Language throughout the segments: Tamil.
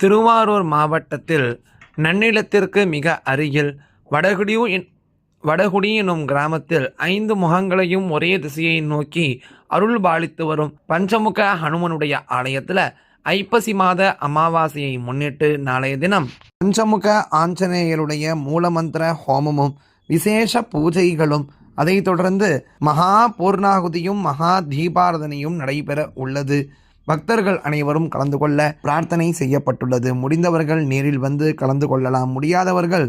திருவாரூர் மாவட்டத்தில் நன்னிலத்திற்கு மிக அருகில் வடகுடியூ வடகுடி எனும் கிராமத்தில் ஐந்து முகங்களையும் ஒரே திசையை நோக்கி அருள் பாலித்து வரும் பஞ்சமுக ஹனுமனுடைய ஆலயத்தில் ஐப்பசி மாத அமாவாசையை முன்னிட்டு நாளைய தினம் பஞ்சமுக ஆஞ்சநேயருடைய மூலமந்திர ஹோமமும் விசேஷ பூஜைகளும் அதைத் தொடர்ந்து மகா பூர்ணாகுதியும் மகா தீபாரதனையும் நடைபெற உள்ளது. பக்தர்கள் அனைவரும் கலந்து கொள்ள பிரார்த்தனை செய்யப்பட்டுள்ளது. முடிந்தவர்கள் நேரில் வந்து கலந்து கொள்ளலாம். முடியாதவர்கள்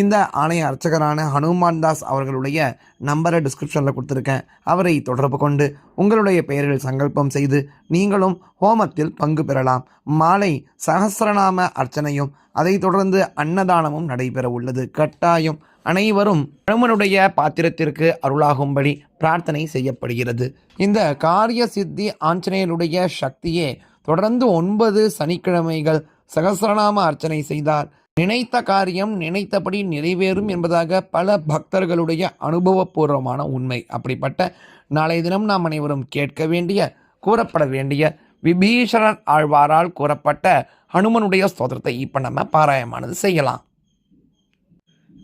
இந்த ஆலய அர்ச்சகரான ஹனுமான் தாஸ் அவர்களுடைய நம்பரை டிஸ்கிரிப்ஷனில் கொடுத்துருக்கேன். அவரை தொடர்பு கொண்டு உங்களுடைய பெயரில் சங்கல்பம் செய்து நீங்களும் ஹோமத்தில் பங்கு பெறலாம். மாலை சகசிரநாம அர்ச்சனையும் அதைத் தொடர்ந்து அன்னதானமும் நடைபெற உள்ளது. கட்டாயம் அனைவரும் பிரம்மனுடைய பாத்திரத்திற்கு அருளாகும்படி பிரார்த்தனை செய்யப்படுகிறது. இந்த காரிய சித்தி ஆஞ்சநேயருடைய சக்தியே தொடர்ந்து ஒன்பது சனிக்கிழமைகள் சகசிரநாம அர்ச்சனை செய்தார். நினைத்த காரியம் நினைத்தபடி நிறைவேறும் என்பதாக பல பக்தர்களுடைய அனுபவபூர்வமான உண்மை. அப்படிப்பட்ட நாளைய தினம் நாம் அனைவரும் கேட்க வேண்டிய கூறப்பட வேண்டிய விபீஷணன் ஆழ்வாரால் கூறப்பட்ட ஹனுமனுடைய ஸ்தோத்திரத்தை இப்போ நம்ம பாராயமானது செய்யலாம்.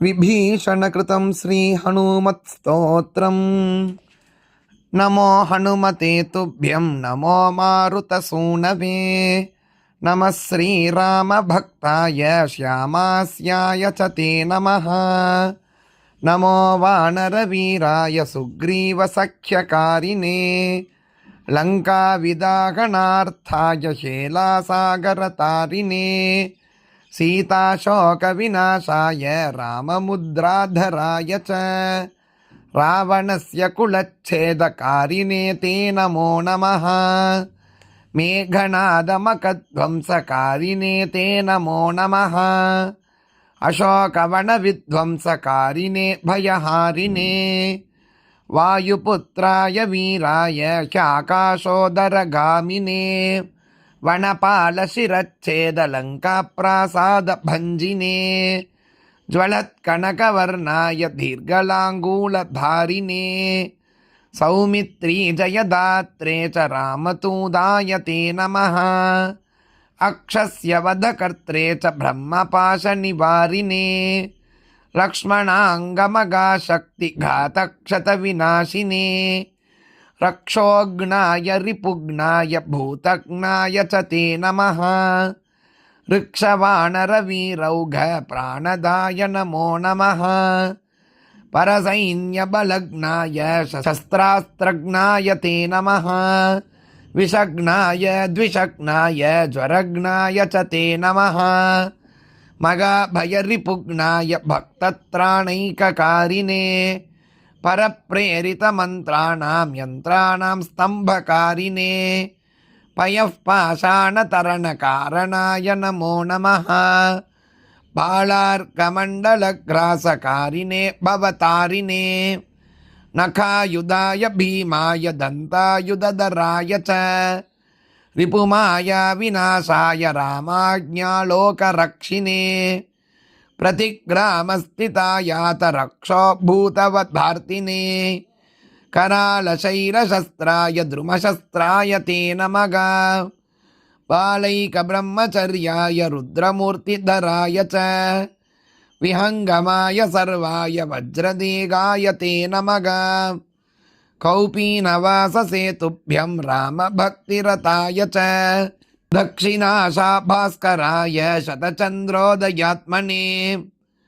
விபீஷண கிருதம் ஸ்ரீ ஹனுமத் ஸ்தோத்திரம். நமோ ஹனுமதே துப்பியம் நமோ மாருத சூனவே నమ శ్రీరామభక్తాయ శ్యామాస్యాయ చ తే నమ నమో వానరవీరాయ సుగ్రీవసఖ్యకారిణే లంకావిదాహణార్థాయ శేలాసాగరతారిణే సీతాశోకవినాశాయ రామముద్రాధరాయ చ రావణస్య కులచ్ఛేదకారిణే తే నమో నమః मेघनादमकध्वंसकारिणे ते नमो नमः। अशोकवनविध्वंसकारिणे भयहारिणे। वायुपुत्राय वीराय ह्याकाशोदरगामिने वनपालशिरच्छेदलङ्काप्रासादभञ्जिने। ज्वलत्कनकवर्णाय दीर्घलाङ्गूलधारिणे सौमित्री जयदात्रे च रामतूदाय ते नमः। अक्षस्य वधकर्त्रे च ब्रह्मपाशनिवारिणे। लक्ष्मणाङ्गमगाशक्तिघातक्षतविनाशिने। रक्षोघ्नाय रिपुघ्नाय भूतघ्नाय च ते नमः। ऋक्षवाणरवीरौघ प्राणदाय नमो नमः। परसैन्यबलग्नाय शस्त्रास्त्रघ्नाय ते नमः। विषग्नाय, द्विषग्नाय, ज्वरग्नाय च ते नमः। मगाभयरिपुग्नाय भक्तत्राणैककारिणे परप्रेरितमन्त्राणां यन्त्राणां स्तम्भकारिणे पयः पाषाणतरणकारणाय नमो नमः। बालार्कमण्डलग्रासकारिणे भवतारिणे नखायुधाय भीमाय दन्तायुधधराय च रिपुमाया विनाशाय रामाज्ञालोकरक्षिणे प्रतिग्रामस्थितायात रक्षो भूतवद्भार्तिने करालशैरशस्त्राय द्रुमशस्त्राय ते नमः बालैकब्रह्मचर्याय रुद्रमूर्तिधराय च विहङ्गमाय सर्वाय वज्रदेगाय ते नमः कौपीनवाससेतुभ्यं रामभक्तिरताय च दक्षिणाशाभास्कराय शतचन्द्रोदयात्मने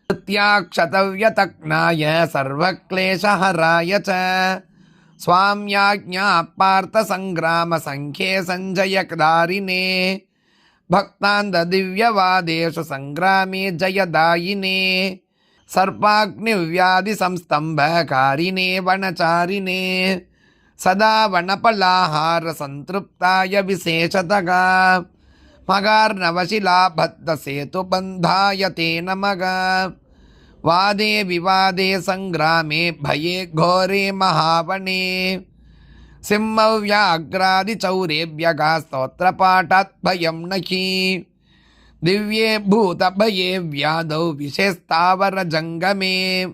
कृत्याक्षतव्यतक्नाय सर्वक्लेशहराय च स्वाम्याज्ञापार्थसङ्ग्रामसङ्ख्ये सञ्जयदारिणे भक्तान्ददिव्यवादेषु सङ्ग्रामे जयदायिने सर्पाग्निव्याधिसंस्तम्भकारिणे वनचारिणे सदा वनपलाहारसन्तृप्ताय विशेषतः मगार्नवशिलाबद्धसेतुबन्धाय ते नमः। वादे विवादे सङ्ग्रामे भये घोरे महावने। सिंहव्याघ्रादिचौरेभ्यः स्तोत्रपाठात् भयं नखि। दिव्ये भूतभये व्याधौ विशेस्तावरजङ्गमे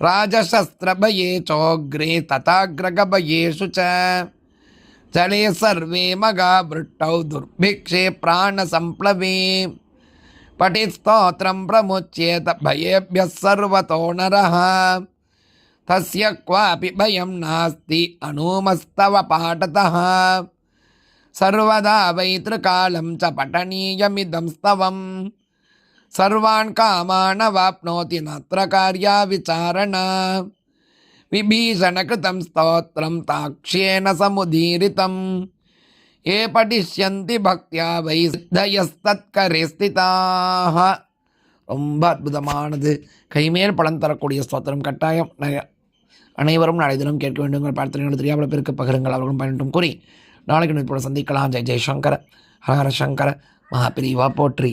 राजशस्त्रभये चोग्रे तथाग्रगभयेषु च जले सर्वे मगा वृष्टौ दुर्भिक्षे प्राणसम्प्लवे పఠిస్తోత్రం ప్రముచ్యేత భయేభ్య సర్వతో నర తస్య క్వాపి భయం నాస్తి అనూమస్తవ పాఠత సర్వదా వైతృకాలం చ పఠనీయమిదం స్తవం సర్వాన్ కామానవాప్నోతి నత్ర కార్యావిచారణ విభీషణకృతం స్తోత్రం తాక్ష్యేణ సముదీరితం ஏ படிஷ்யந்தி பக்தியா வை சித்தயஸ்தத்கரே ஸ்திதாக ரொம்ப அற்புதமானது. கைமேல் பலன் தரக்கூடிய ஸ்தோத்திரம் கட்டாயம். அனைவரும் நாளை தினம் கேட்க வேண்டுங்கள் பிரார்த்தனைகள் தெரியாமல் பெருக்கு பகிருங்கள். அவர்களும் பயன்படும் கூறி நாளைக்கு நுட்போடு சந்திக்கலாம். ஜெய் ஜெய்சங்கர ஹரஹர சங்கர மகாபிரிவா போற்றி.